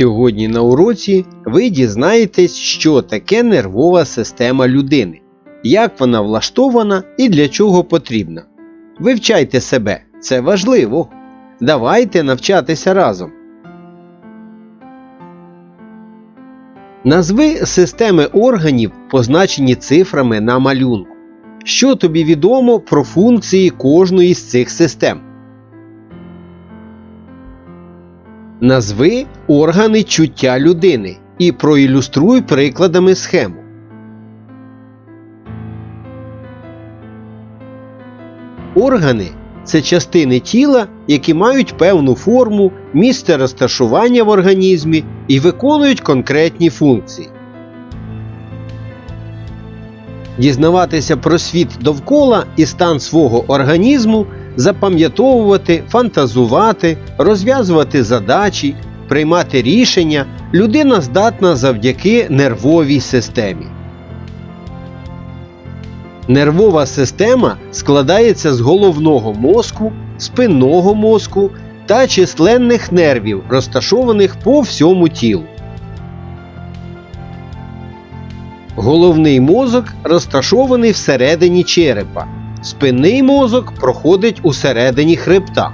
Сьогодні на уроці ви дізнаєтесь, що таке нервова система людини, як вона влаштована і для чого потрібна. Вивчайте себе, це важливо. Давайте навчатися разом. Назви системи органів, позначені цифрами на малюнку. Що тобі відомо про функції кожної з цих систем? Назви органи чуття людини і проілюструй прикладами схему. Органи це частини тіла, які мають певну форму, місце розташування в організмі і виконують конкретні функції. Дізнаватися про світ довкола і стан свого організму, запам'ятовувати, фантазувати, розв'язувати задачі, приймати рішення людина здатна завдяки нервовій системі. Нервова система складається з головного мозку, спинного мозку та численних нервів, розташованих по всьому тілу. Головний мозок розташований всередині черепа. Спинний мозок проходить усередині хребта.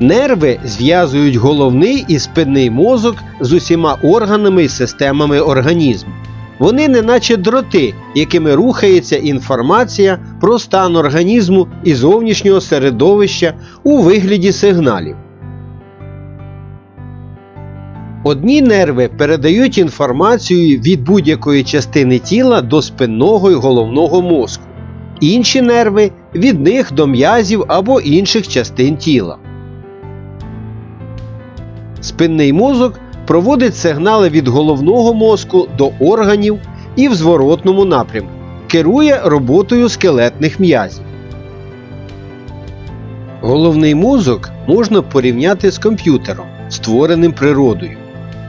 Нерви зв'язують головний і спинний мозок з усіма органами і системами організму. Вони неначе дроти, якими рухається інформація про стан організму і зовнішнього середовища у вигляді сигналів. Одні нерви передають інформацію від будь-якої частини тіла до спинного і головного мозку, інші нерви від них до м'язів або інших частин тіла. Спинний мозок проводить сигнали від головного мозку до органів і в зворотному напрямку, керує роботою скелетних м'язів. Головний мозок можна порівняти з комп'ютером, створеним природою.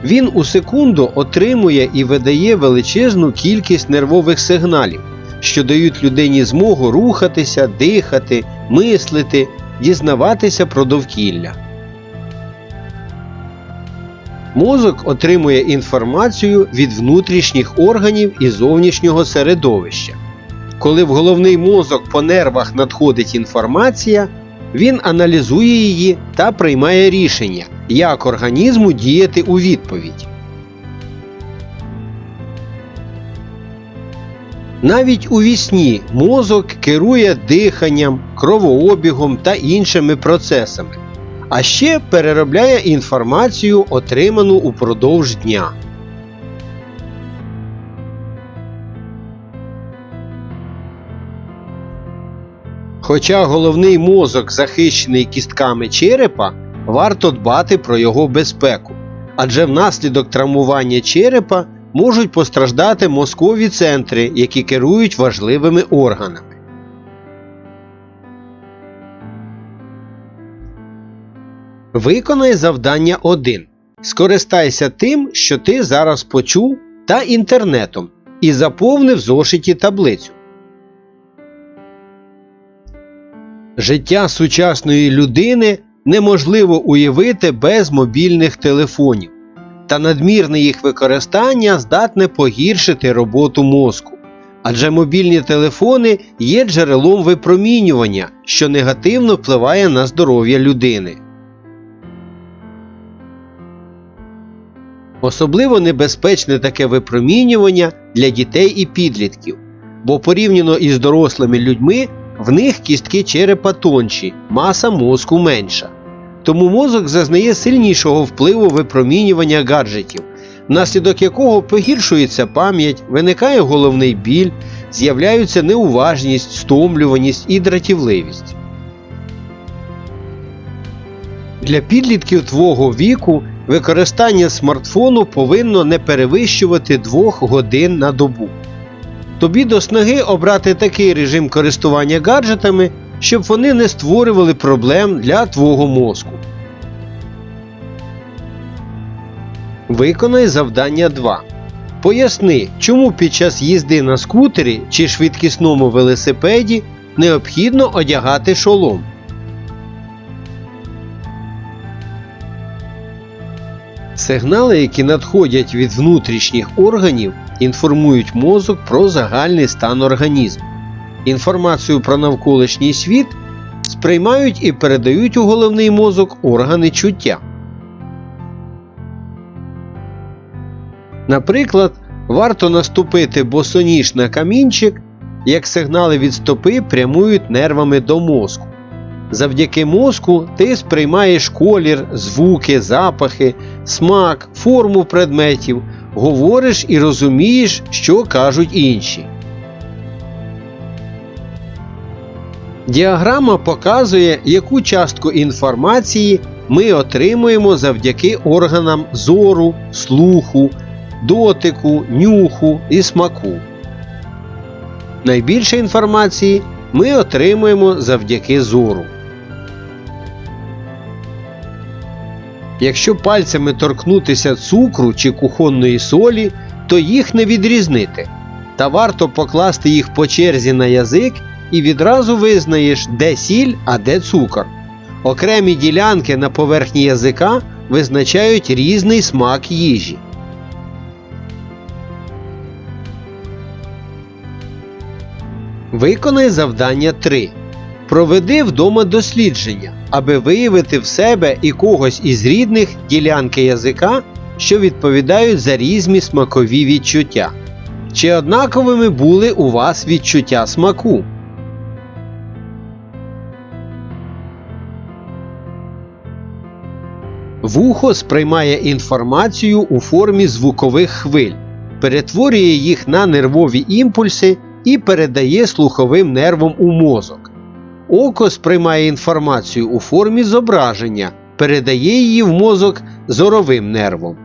Він у секунду отримує і видає величезну кількість нервових сигналів, що дають людині змогу рухатися, дихати, мислити, дізнаватися про довкілля. Мозок отримує інформацію від внутрішніх органів і зовнішнього середовища. Коли в головний мозок по нервах надходить інформація, він аналізує її та приймає рішення, як організму діяти у відповідь. Навіть у вісні мозок керує диханням, кровообігом та іншими процесами, а ще переробляє інформацію, отриману упродовж дня. Хоча головний мозок захищений кістками черепа, варто дбати про його безпеку, адже внаслідок травмування черепа можуть постраждати мозкові центри, які керують важливими органами. Виконай завдання 1. Скористайся тим, що ти зараз почув, та інтернетом, і заповни в зошиті таблицю. Життя сучасної людини неможливо уявити без мобільних телефонів, та надмірне їх використання здатне погіршити роботу мозку. Адже мобільні телефони є джерелом випромінювання, що негативно впливає на здоров'я людини. Особливо небезпечне таке випромінювання для дітей і підлітків, бо порівняно із дорослими людьми в них кістки черепа тонші, маса мозку менша. Тому мозок зазнає сильнішого впливу випромінювання гаджетів, внаслідок якого погіршується пам'ять, виникає головний біль, з'являються неуважність, стомлюваність і дратівливість. Для підлітків твого віку використання смартфону повинно не перевищувати 2 годин на добу. Тобі до снаги обрати такий режим користування гаджетами, щоб вони не створювали проблем для твого мозку. Виконай завдання 2. Поясни, чому під час їзди на скутері чи швидкісному велосипеді необхідно одягати шолом. Сигнали, які надходять від внутрішніх органів, інформують мозок про загальний стан організму. Інформацію про навколишній світ сприймають і передають у головний мозок органи чуття. Наприклад, варто наступити босоніж на камінчик, як сигнали від стопи прямують нервами до мозку. Завдяки мозку ти сприймаєш колір, звуки, запахи, смак, форму предметів, говориш і розумієш, що кажуть інші. Діаграма показує, яку частку інформації ми отримуємо завдяки органам зору, слуху, дотику, нюху і смаку. Найбільше інформації ми отримуємо завдяки зору. Якщо пальцями торкнутися цукру чи кухонної солі, то їх не відрізнити. Та варто покласти їх по черзі на язик і відразу визнаєш, де сіль, а де цукор. Окремі ділянки на поверхні язика визначають різний смак їжі. Виконай завдання 3. Проведи вдома дослідження, аби виявити в себе і когось із рідних ділянки язика, що відповідають за різні смакові відчуття. Чи однаковими були у вас відчуття смаку? Вухо сприймає інформацію у формі звукових хвиль, перетворює їх на нервові імпульси і передає слуховим нервам у мозок. Око сприймає інформацію у формі зображення, передає її в мозок зоровим нервом.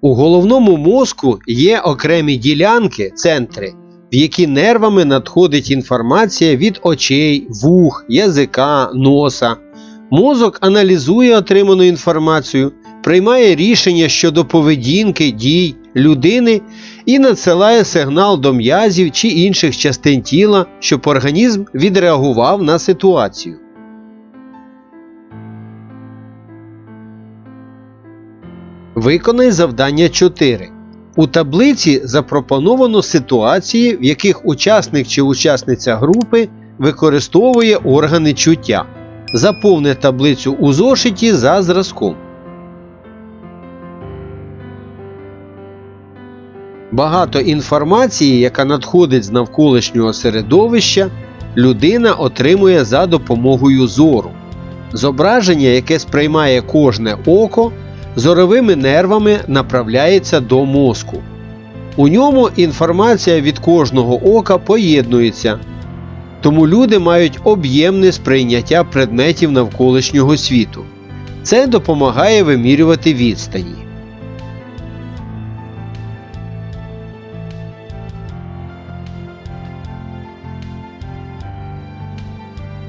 У головному мозку є окремі ділянки, центри, в які нервами надходить інформація від очей, вух, язика, носа. Мозок аналізує отриману інформацію, приймає рішення щодо поведінки, дій людини і надсилає сигнал до м'язів чи інших частин тіла, щоб організм відреагував на ситуацію. Виконай завдання 4. У таблиці запропоновано ситуації, в яких учасник чи учасниця групи використовує органи чуття. Заповни таблицю у зошиті за зразком. Багато інформації, яка надходить з навколишнього середовища, людина отримує за допомогою зору. Зображення, яке сприймає кожне око, зоровими нервами направляється до мозку. У ньому інформація від кожного ока поєднується, тому люди мають об'ємне сприйняття предметів навколишнього світу. Це допомагає вимірювати відстані.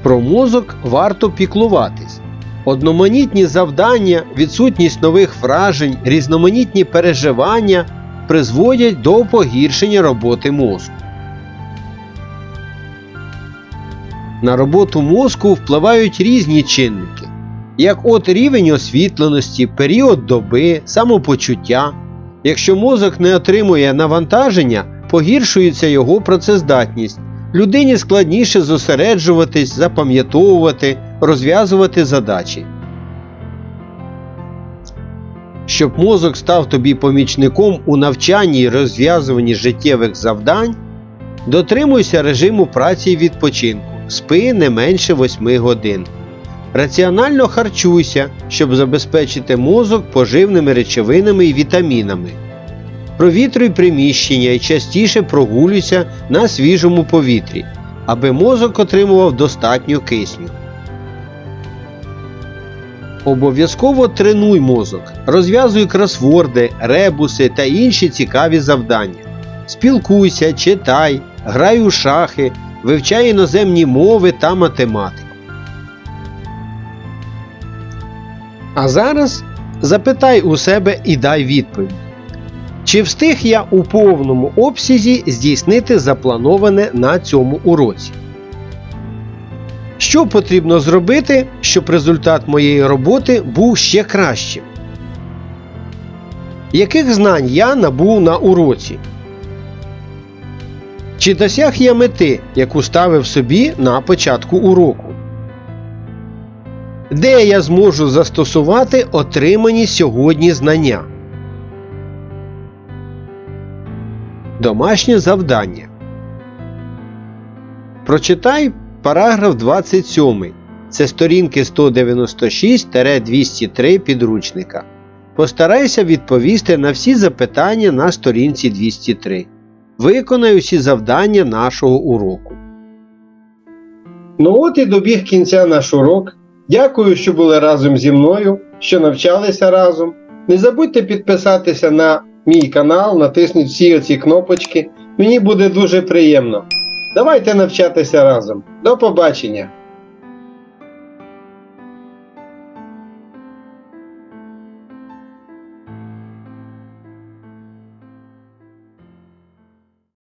Про мозок варто піклуватись. Одноманітні завдання, відсутність нових вражень, різноманітні переживання призводять до погіршення роботи мозку. На роботу мозку впливають різні чинники, як от рівень освітленості, період доби, самопочуття. Якщо мозок не отримує навантаження, погіршується його працездатність. Людині складніше зосереджуватись, запам'ятовувати, розв'язувати задачі. Щоб мозок став тобі помічником у навчанні і розв'язуванні життєвих завдань, дотримуйся режиму праці і відпочинку, спи не менше 8 годин. Раціонально харчуйся, щоб забезпечити мозок поживними речовинами і вітамінами. Провітруй приміщення і частіше прогулюйся на свіжому повітрі, аби мозок отримував достатньо кисню. Обов'язково тренуй мозок, розв'язуй кросворди, ребуси та інші цікаві завдання. Спілкуйся, читай, грай у шахи, вивчай іноземні мови та математику. А зараз запитай у себе і дай відповідь. Чи встиг я у повному обсязі здійснити заплановане на цьому уроці? Що потрібно зробити, щоб результат моєї роботи був ще кращим? Яких знань я набув на уроці? Чи досяг я мети, яку ставив собі на початку уроку? Де я зможу застосувати отримані сьогодні знання? Домашнє завдання. Прочитай параграф 27. Це сторінки 196-203 підручника. Постарайся відповісти на всі запитання на сторінці 203. Виконай усі завдання нашого уроку. Ну от і добіг кінця наш урок. Дякую, що були разом зі мною, що навчалися разом. Не забудьте підписатися на мій канал, натисніть всі оці кнопочки. Мені буде дуже приємно. Давайте навчатися разом. До побачення!